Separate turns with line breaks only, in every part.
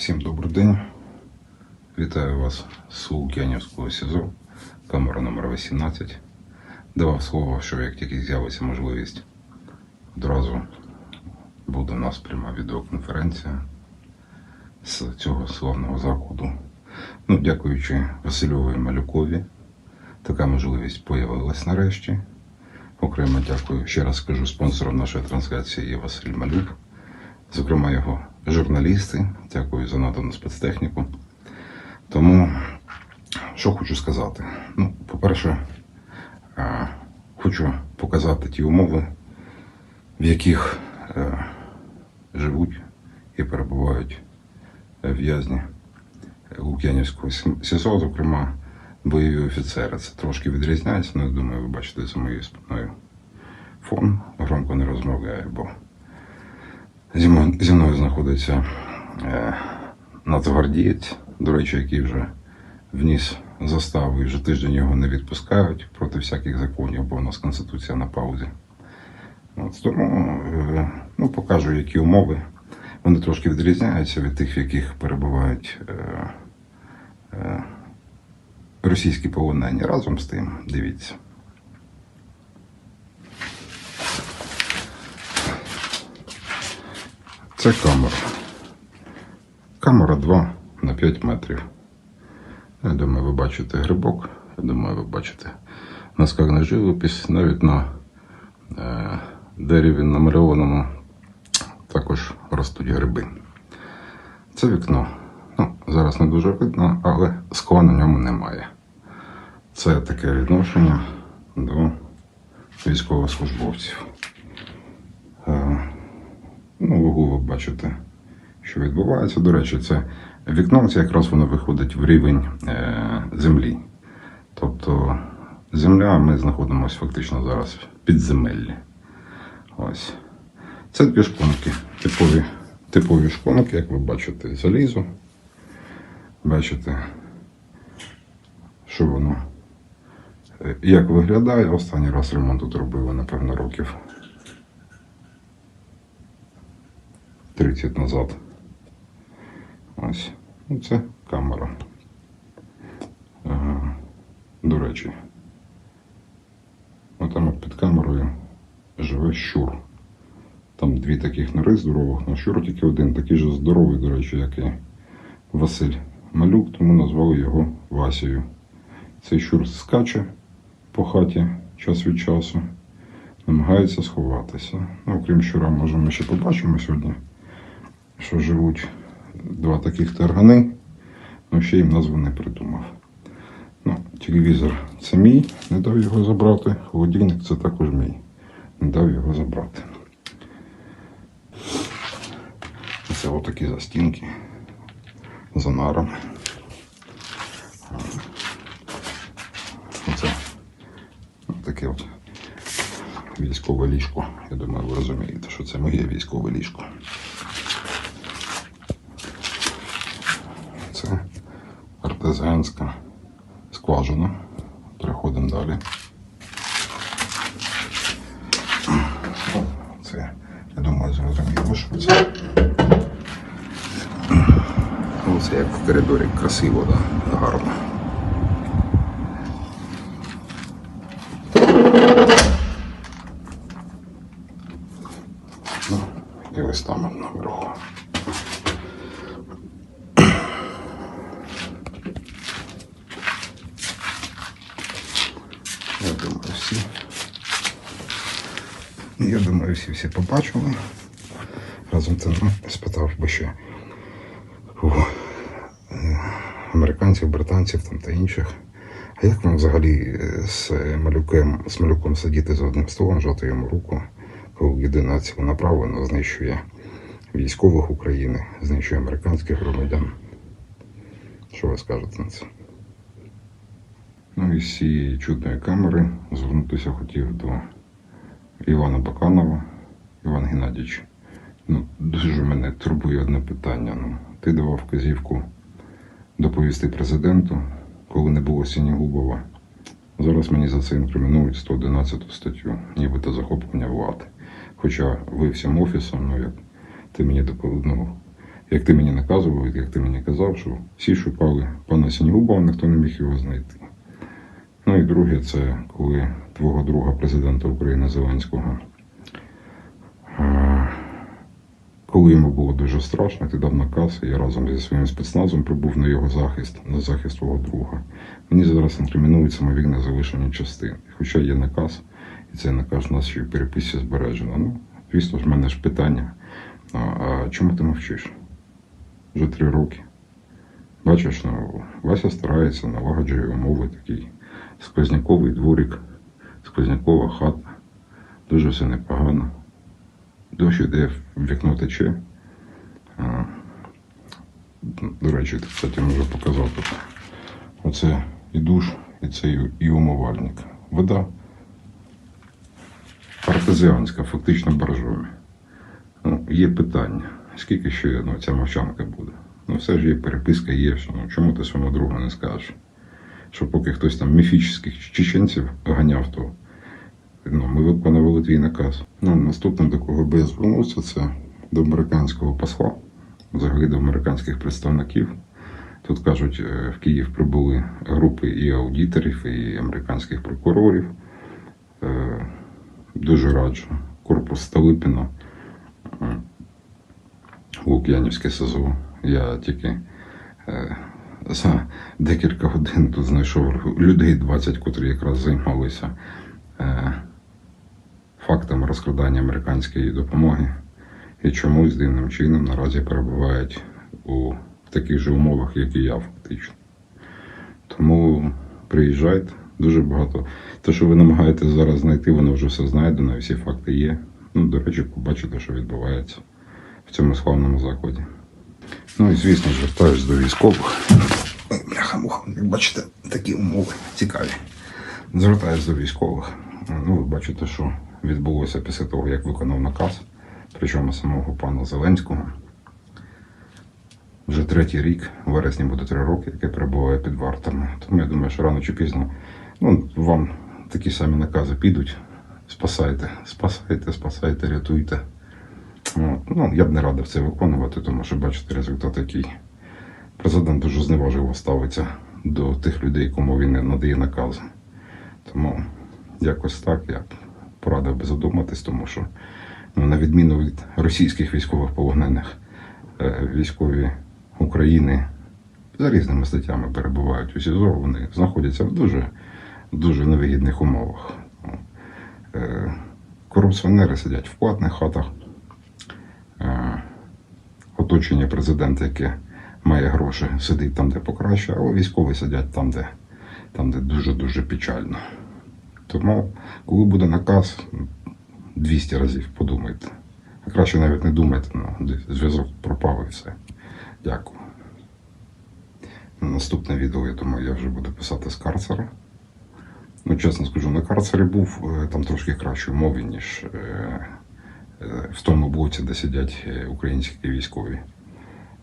Всім добрий день. Вітаю вас з Лук'янівського СІЗО, камера номер 18. Давав слово, що як тільки з'явиться можливість, одразу буде у нас пряма відеоконференція з цього славного закладу. Ну, дякуючи Васильові Малюкові, така можливість появилась нарешті. Окремо дякую. Ще раз скажу, спонсором нашої трансляції є Василь Малюк, зокрема його журналісти. Дякую за надану спецтехніку. Тому, що хочу сказати? Ну, по-перше, е, хочу показати ті умови, в яких е, живуть і перебувають е, в'язні Лук'янівського СІЗО, зокрема бойові офіцери. Це трошки відрізняється, але я думаю, ви бачите за моєю спиною фон. Громко не розмовляє, бо зі мною знаходиться е, нацгвардієць, до речі, який вже вніс заставу і вже тиждень його не відпускають проти всяких законів, бо у нас Конституція на паузі. От, тому е, ну, покажу, які умови. Вони трошки відрізняються від тих, в яких перебувають е, російські полонені. Разом з тим, дивіться. Це камера. Камера 2 на 5 метрів. Я думаю, ви бачите грибок. Я думаю, ви бачите наскальний живопис. Навіть на е, дереві намальованому також ростуть гриби. Це вікно. Ну, зараз не дуже видно, але скла на ньому немає. Це таке відношення до військовослужбовців. Е, В ви бачите, що відбувається. До речі, це вікно, це якраз воно виходить в рівень е, землі. Тобто земля, ми знаходимося фактично зараз підземеллі. Ось. Це дві шконки, типові, типові шконки, як ви бачите, залізо. Бачите, що воно е, як виглядає. Останній раз ремонт тут робили, напевно, років 30 назад. Ось. Ну, це камера. Ага. До речі, отам під камерою живе щур. Там дві таких нори здорових, але щур тільки один, такий же здоровий, до речі, як і Василь Малюк, тому назвали його Васею. Цей щур скаче по хаті час від часу, намагається сховатися. Ну, окрім щура, може, ми ще побачимо сьогодні, що живуть два таких таргани, але ще їм назву не придумав. Ну, телевізор це мій, не дав його забрати. Холодильник це також мій. Не дав його забрати. Це отакі застінки за нарами. Оце таке от військове ліжко. Я думаю, ви розумієте, що це моє військове ліжко. Це артезіанська скважина. Переходимо далі. Це, я думаю, зрозуміло, що це. Оце як в коридорі красиво, да? гарно. Ну, і листами наверху. Я думаю, всі. Я всі побачили. Разом це ну, спитав би ще у е, американців, британців там та інших. А як вам взагалі е, з малюком, з малюком сидіти за одним столом, жати йому руку, коли єдина ціленаправленно знищує військових України, знищує американських громадян? Що ви скажете на це? Ну і з цієї чудної камери звернутися хотів до Івана Баканова. Іван Геннадійович, ну, дуже мене турбує одне питання. Ну, ти давав вказівку доповісти президенту, коли не було Сінігубова. Зараз мені за це інкримінують 111 статтю, нібито захоплення влади. Хоча ви всім офісом, ну як ти мені допов... ну, як ти мені наказував, як ти мені казав, що всі шукали пана Сінігуба, а ніхто не міг його знайти. Ну і друге, це коли твого друга президента України Зеленського, коли йому було дуже страшно, ти дав наказ, і я разом зі своїм спецназом прибув на його захист, на захист твого друга. Мені зараз інкримінують самовільне залишення частин. Хоча є наказ, і цей наказ у нас ще в переписці збережено. Ну, звісно ж, в мене ж питання. А, чому ти мовчиш? Вже три роки. Бачиш, ну, Вася старається, налагоджує умови такий сквозняковий дворик, сквознякова хата. Дуже все непогано. Дощ іде вікно тече. До речі, ти, кстати, вже показав. Оце і душ, і це і умивальник. Вода артезіанська, фактично боржомі. Ну, є питання, скільки ще ну, ця мовчанка буде. Ну, все ж є переписка, є. Ну, чому ти своєму другу не скажеш? Що поки хтось там міфічних чеченців ганяв, то ну, ми виконували твій наказ. Ну, наступним, до кого би я звернувся, це до американського посла, взагалі до американських представників. Тут кажуть, е, в Київ прибули групи і аудиторів, і американських прокурорів. Е, Дуже раджу. Корпус Столипіна, е, Лук'янівське СИЗО. Я тільки за декілька годин тут знайшов людей 20, котрі якраз займалися е, фактами розкрадання американської допомоги. І чомусь дивним чином наразі перебувають у таких же умовах, як і я, фактично. Тому приїжджайте, дуже багато. Те, що ви намагаєтесь зараз знайти, воно вже все знайдено, всі факти є. Ну, до речі, побачите, що відбувається в цьому славному закладі. Ну і звісно, звертаюсь до військових. Ой, Бляха, муха, як бачите, такі умови цікаві. Звертаюсь до військових. Ну, ви бачите, що відбулося після того, як виконав наказ, причому самого пана Зеленського. Вже третій рік, у вересні буде три роки, яке перебуває під вартами. Тому я думаю, що рано чи пізно ну, вам такі самі накази підуть. Спасайте, спасайте, спасайте, рятуйте. От. Ну, я б не радив це виконувати, тому що бачите результат який. Президент дуже зневажливо ставиться до тих людей, кому він надає накази. Тому якось так я порадив би задуматись, тому що ну, на відміну від російських військових полонених, е, військові України за різними статтями перебувають у СІЗО, вони знаходяться в дуже, дуже невигідних умовах. Е, Корупціонери сидять в платних хатах. Е, Оточення президента, яке має гроші, сидить там, де покраще, а військові сидять там, де, там, де дуже-дуже печально. Тому, коли буде наказ, 200 разів подумайте. А краще навіть не думайте, ну, зв'язок пропав і все. Дякую. Наступне відео, я думаю, я вже буду писати з карцера. Ну, чесно скажу, на карцері був е, там трошки кращі умови, ніж е, в тому блоці, де сидять е, українські військові.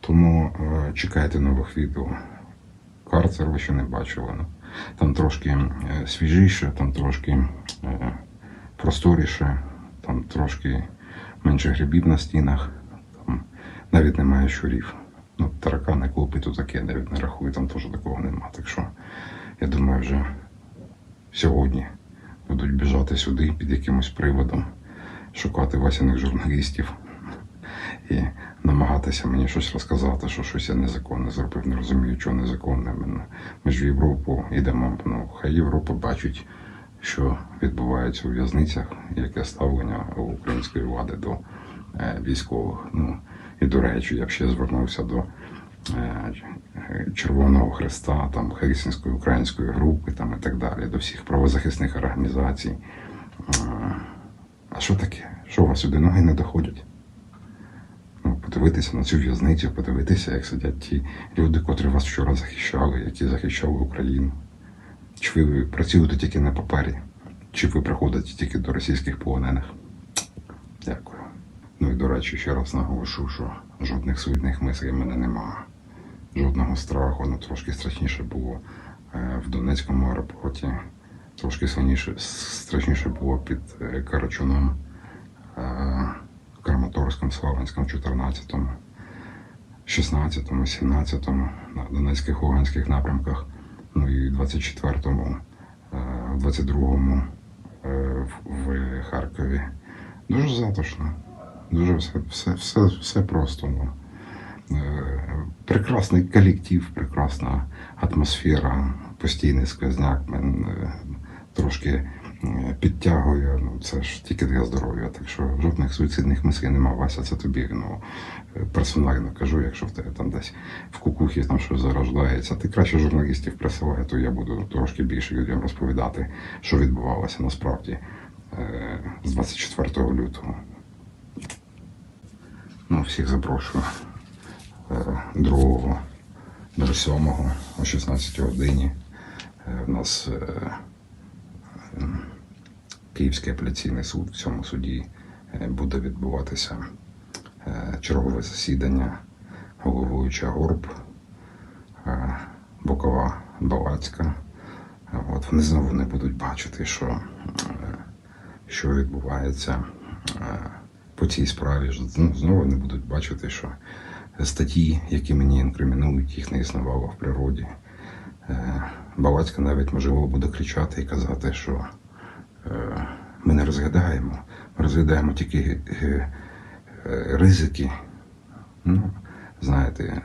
Тому е, чекайте нових відео. Карцер ви ще не бачили. Ну, Там трошки е, свіжіше, там трошки просторіше, там трошки менше грибів на стінах, там навіть немає щурів. Ну, таракани, клопи тут таке, навіть не рахую, там теж такого нема. Так що, я думаю, вже сьогодні будуть біжати сюди під якимось приводом, шукати васяних журналістів і намагатися мені щось розказати, що щось я незаконне зробив. Не розумію, чого незаконне. Ми, ж в Європу йдемо. Ну, хай Європа бачить, що відбувається у в'язницях, яке ставлення української влади до е, військових. Ну, і до речі, я б ще звернувся до е, Червоного Хреста, там Хельсінської української групи там, і так далі, до всіх правозахисних організацій. А що таке? Що вас сюди ноги не доходять? Ну, подивитися на цю в'язницю, подивитися, як сидять ті люди, котрі вас вчора захищали, які захищали Україну. Чи ви працюєте тільки на папері, чи ви приходите тільки до російських полонених? Дякую. Ну і до речі, ще раз наголошу, що жодних суетних мислей в мене немає. Жодного страху, ну трошки страшніше було е, в Донецькому аеропорті, трошки сильніше, страшніше було під е, Карачуном, е, Краматорськом, Славянськом, 14-му. 16-му, 17-му, на Донецьких, Луганських напрямках, ну і 24-му, е, 22-му е, в- в Харкові. Дуже затишно. Дуже все, все, все, все просто. Ну. Е, Прекрасний колектив, прекрасна атмосфера, постійний сквозняк е, трошки е, підтягує. Ну, це ж тільки для здоров'я. Так що жодних суїцидних мислей нема. Вася, це тобі ну, е, персонально кажу, якщо в тебе там десь в кукухі там щось зарождається. Ти краще журналістів присилай, то я буду трошки більше людям розповідати, що відбувалося насправді е, з 24 лютого. Ну, всіх запрошую. Е, 2 до 7 о 16 годині. Е, У нас е, Київський апеляційний суд в цьому суді е, буде відбуватися е, чергове засідання, головуюча Горб, е, Бокова Балацька. От вони знову не будуть бачити, що, що відбувається по цій справі. Знову не будуть бачити, що статті, які мені інкримінують, їх не існувало в природі. Балацька навіть можливо буде кричати і казати, що е, ми не розглядаємо, ми розглядаємо тільки е, е, ризики. Ну, знаєте,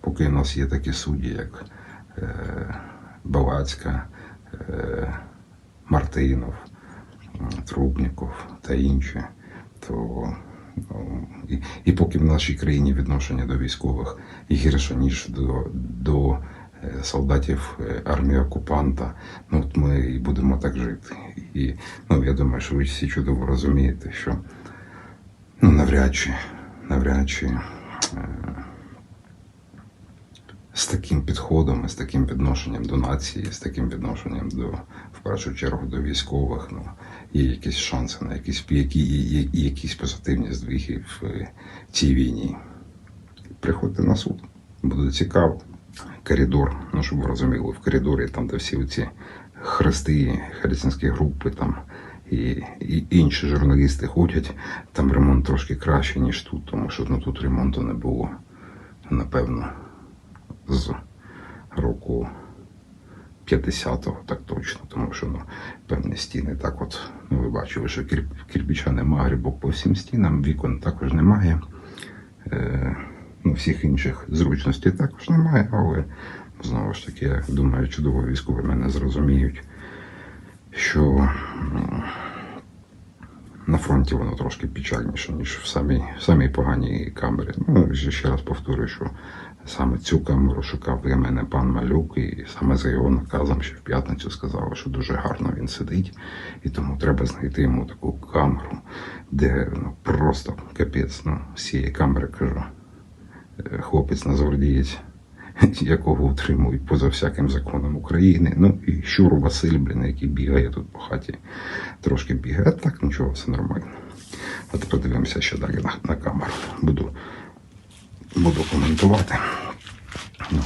поки в нас є такі судді, як Балацька, Мартинов, Трубніков та інші, то ну, і, і поки в нашій країні відношення до військових гірше, ніж до, до солдатів е, армії окупанта, ну от ми і будемо так жити. І ну, я думаю, що ви всі чудово розумієте, що ну, навряд чи, навряд чи е, з таким підходом, з таким відношенням до нації, з таким відношенням до, в першу чергу, до військових, ну, є якісь шанси на якісь, які, є, є якісь позитивні здвиги в е, цій війні. Приходьте на суд, буде цікаво. Коридор, ну щоб ви розуміли, в коридорі, там, де всі оці хрести, християнські групи там і, і інші журналісти ходять, там ремонт трошки краще, ніж тут, тому що ну, тут ремонту не було, напевно, з року 50-го, так точно, тому що ну, певні стіни так от, ну ви бачили, що кір, кирпича немає, грибок по всім стінам, вікон також немає. Е, ну, всіх інших зручностей також немає, але знову ж таки, я думаю, чудово військові мене зрозуміють, що м, на фронті воно трошки печальніше, ніж в самій, в самій поганій камері. Ну, ще раз повторюю, що саме цю камеру шукав для мене пан Малюк, і саме за його наказом ще в п'ятницю сказали, що дуже гарно він сидить, і тому треба знайти йому таку камеру, де ну, просто капець, ну, з цієї камери кажу хлопець нацгвардієць, якого утримують поза всяким законом України. Ну і Щур Василь, блін, який бігає тут по хаті, трошки бігає. А так нічого, все нормально. А тепер дивимося ще далі на, на камеру. Буду, буду коментувати. Ну,